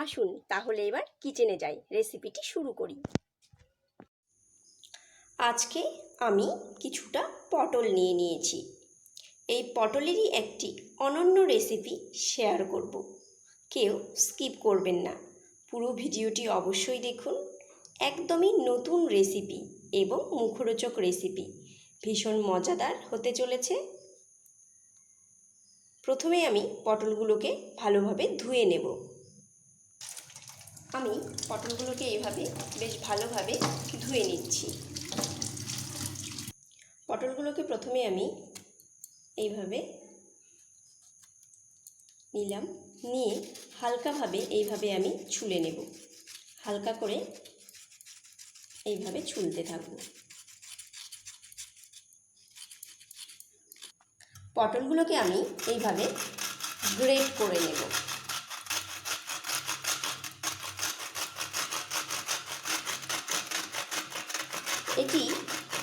আসুন, তাহলে এবার কিচেনে যাই। রেসিপিটি শুরু করি। আজকে আমি কিছুটা পটল নিয়ে নিয়েছি। এই পটলেরই একটি অনন্য রেসিপি শেয়ার করব। কেউ স্কিপ করবেন না। পুরো ভিডিওটি অবশ্যই দেখুন। একদমই নতুন রেসিপি এবং মুখরোচক রেসিপি। ভীষণ মজাদার হতে চলেছে। প্রথমে আমি পটলগুলোকে ভালোভাবে ধুয়ে নেব। আমি পটলগুলোকে এইভাবে বেশ ভালোভাবে ধুয়ে নিচ্ছি। পটলগুলোকে প্রথমে আমি এইভাবে নিলাম, নিয়ে হালকাভাবে এইভাবে আমি ছুলে নেব। হালকা করে এইভাবে ছুলতে থাকব। পটলগুলোকে আমি এইভাবে গ্রেট করে নেব। এটি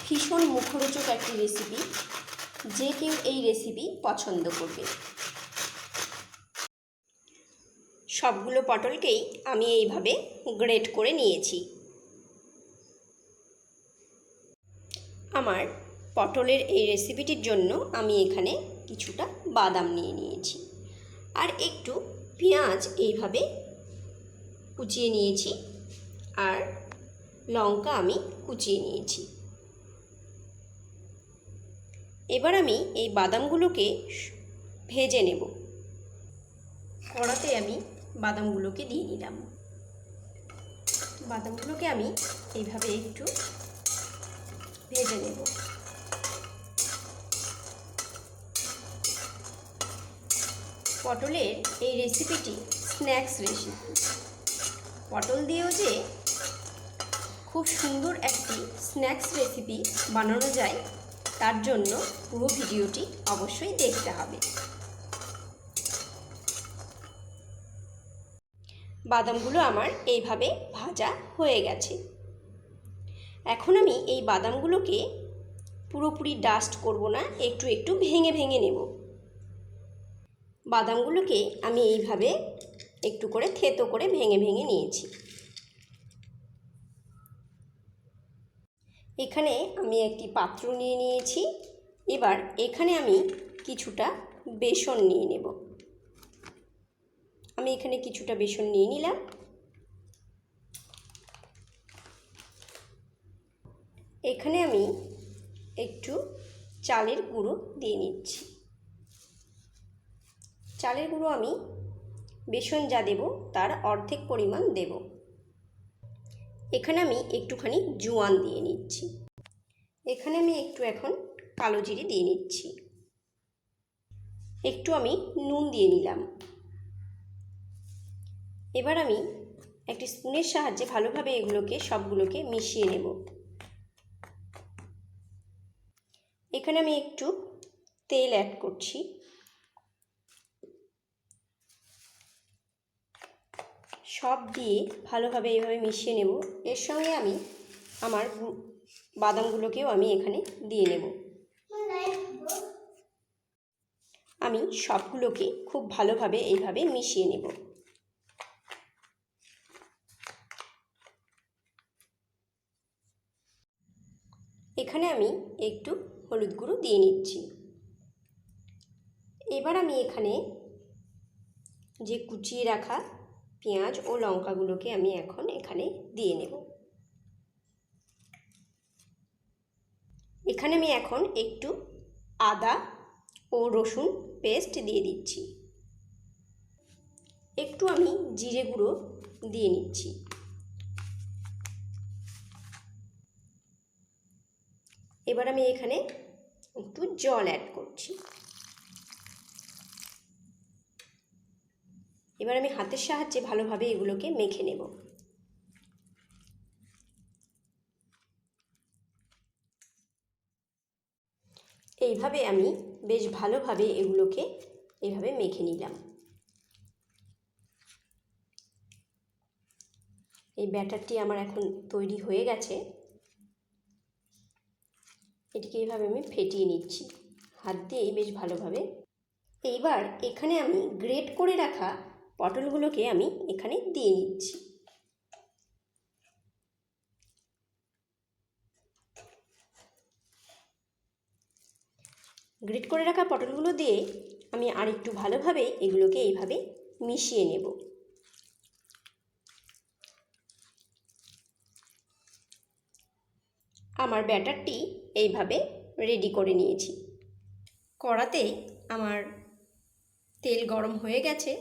ভীষণ মুখরোচক একটি রেসিপি যে কেউ এই রেসিপি পছন্দ করবে। সবগুলো পটলকেই আমি এইভাবে গ্রেট করে নিয়েছি। আমার পটলের এই রেসিপিটির জন্য আমি এখানে কিছুটা বাদাম নিয়ে নিয়েছি। আর একটু পেঁয়াজ এইভাবে কুচিয়ে নিয়েছি। আর লঙ্কা আমি কুচিয়ে নিয়েছি। এবার আমি এই বাদামগুলোকে ভেজে নেব। কড়াতে আমি বাদামগুলোকে দিয়ে নিলাম বাদামগুলোকে আমি এইভাবে একটু ভেজে নেব। পটলের এই রেসিপিটি স্ন্যাক্স রেসিপি পটল দিয়েও যে খুব সুন্দর একটি স্ন্যাক্স রেসিপি বানানো যায়, তার জন্য পুরো ভিডিওটি অবশ্যই দেখতে হবে। বাদামগুলো আমার এইভাবে ভাজা হয়ে গেছে। এখন আমি এই বাদামগুলোকে পুরোপুরি ডাস্ট করব না, একটু একটু ভেঙে ভেঙে নেব। বাদামগুলোকে আমি এইভাবে একটু করে থেতো করে ভেঙে ভেঙে নিয়েছি। এখানে আমি একটি পাত্র নিয়ে নিয়েছি। এবার এখানে আমি কিছুটা বেসন নিয়ে নেব। আমি এখানে কিছুটা বেসন নিয়ে নিলাম। এখানে আমি একটু চালের গুঁড়ো দিয়ে নিচ্ছি। চালের গুঁড়ো আমি বেসন যা দেব তার অর্ধেক পরিমাণ দেব। এখানে আমি একটুখানি জোয়ান দিয়ে নিচ্ছি। এখানে আমি একটু এখন কালো জিরে দিয়ে নিচ্ছি। একটু আমি নুন দিয়ে নিলাম। এবার আমি একটি স্পুনের সাহায্যে ভালোভাবে এগুলোকে, সবগুলোকে মিশিয়ে নেব। এখানে আমি একটু তেল অ্যাড করছি। সব দিয়ে ভালোভাবে এইভাবে মিশিয়ে নেব। এর সঙ্গে আমি আমার বাদামগুলোকেও আমি এখানে দিয়ে নেব। আমি সবগুলোকে খুব ভালোভাবে এইভাবে মিশিয়ে নেব। এখানে আমি একটু হলুদ গুঁড়ো দিয়ে নিচ্ছি। এবার আমি এখানে যে কুচিয়ে রাখা পেঁয়াজ ও লঙ্কাগুলোকে আমি এখন এখানে দিয়ে নেব। এখানে আমি এখন একটু আদা ও রসুন পেস্ট দিয়ে দিচ্ছি। একটু আমি জিরে গুঁড়ো দিয়ে নিচ্ছি। এবার আমি এখানে একটু জল অ্যাড করছি। এবার আমি হাতের সাহায্যে ভালোভাবে এগুলোকে মেখে নেব। এইভাবে আমি বেশ ভালোভাবে এগুলোকে এইভাবে মেখে নিলাম। এই ব্যাটারটি আমার এখন তৈরি হয়ে গেছে। এটিকে এইভাবে আমি ফেটিয়ে নিচ্ছি। হাত দিয়েই বেশ ভালোভাবে। এইবার এখানে আমি গ্রেট করে রাখা পটলগুলোকে আমি এখানে দিয়ে নিচ্ছি গ্রেট করে রাখা পটলগুলো দিয়ে আমি আর একটু ভালোভাবে এগুলোকে এইভাবে মিশিয়ে নেব। আমার ব্যাটারটি এইভাবে রেডি করে নিয়েছি। কড়াতে আমার তেল গরম হয়ে গেছে।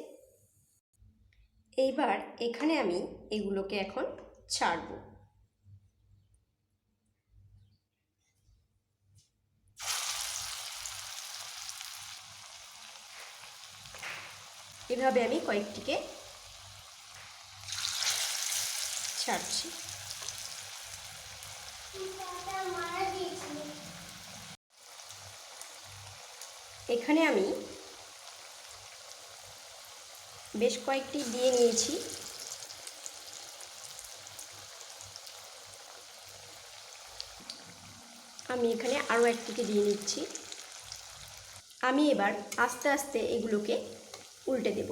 এইবার এখানে আমি এগুলোকে এখন ছাড়ব। এভাবে আমি কয়েকটিকে ছাড়ছি। এখানে আমি বেশ কয়েকটি দিয়ে নিয়েছি। আমি এখানে আরও একটিকে দিয়ে নিচ্ছি। আমি এবার আস্তে আস্তে এগুলোকে উল্টে দেব।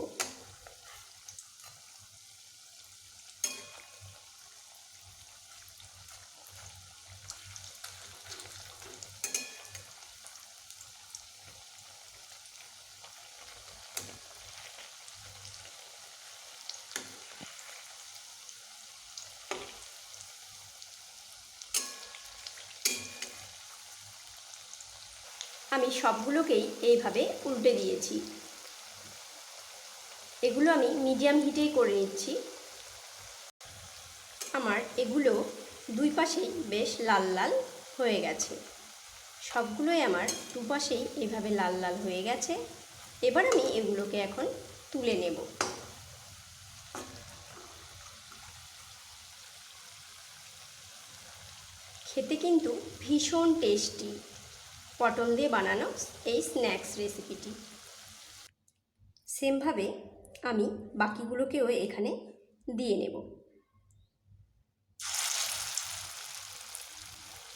আমি সবগুলোকেই এইভাবে উল্টে দিয়েছি। এগুলো আমি মিডিয়াম হিটেই করে নিচ্ছি। আমার এগুলো দুই পাশেই বেশ লাল লাল হয়ে গেছে। সবগুলোই আমার দুপাশেই এভাবে লাল লাল হয়ে গেছে। এবার আমি এগুলোকে এখন তুলে নেব। খেতে কিন্তু ভীষণ টেস্টি। পটল দিয়ে বানানো এই স্ন্যাক্স রেসিপিটি। সেমভাবে আমি বাকিগুলোকেও এখানে দিয়ে নেব।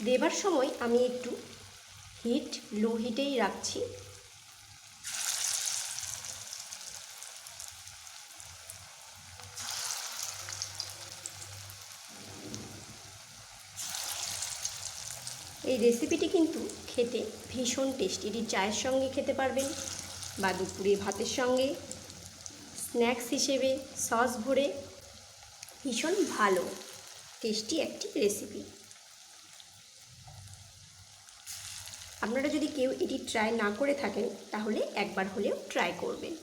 দেবার সময় আমি একটু হিট, লো হিটেই রাখছি। এই রেসিপিটি কিন্তু খেতে ভীষণ টেস্টি এটি চায়ের সঙ্গে খেতে পারবেন বা দুপুরে ভাতের সঙ্গে। স্ন্যাক্স হিসেবে সস ভরে ভীষণ ভালো টেস্টি একটি রেসিপি আপনারা যদি কেউ এটি ট্রাই না করে থাকেন, তাহলে একবার হলেও ট্রাই করবেন।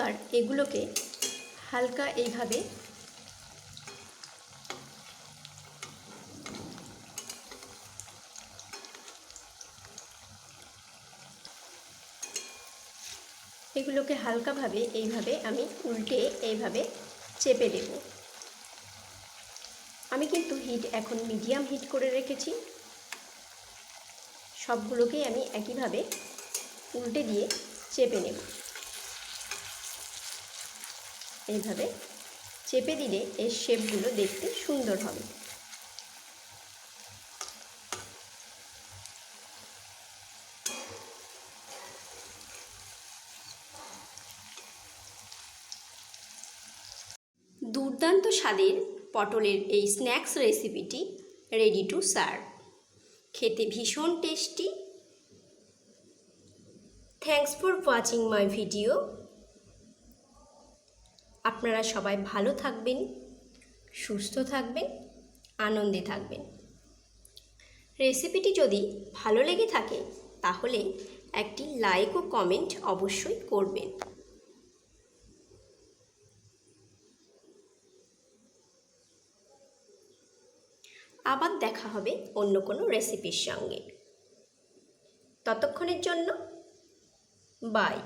এবার এগুলোকে হালকা এইভাবে এগুলোকে হালকাভাবে এইভাবে আমি উল্টে এইভাবে চেপে দেব। আমি কিন্তু হিট এখন মিডিয়াম হিট করে রেখেছি। সবগুলোকেই আমি একইভাবে উল্টে দিয়ে চেপে নেব। এইভাবে চেপে দিলে এর শেপগুলো দেখতে সুন্দর হবে। দুর্দান্ত স্বাদের পটলের এই স্ন্যাক্স রেসিপিটি রেডি টু সার্ভ খেতে ভীষণ tasty thanks for watching my video আপনারা সবাই ভালো থাকবেন, সুস্থ থাকবেন, আনন্দে থাকবেন। রেসিপিটি যদি ভালো লেগে থাকে, তাহলে একটি লাইক ও কমেন্ট অবশ্যই করবেন। আবার দেখা হবে অন্য কোনো রেসিপির সঙ্গে। ততক্ষণের জন্য বাই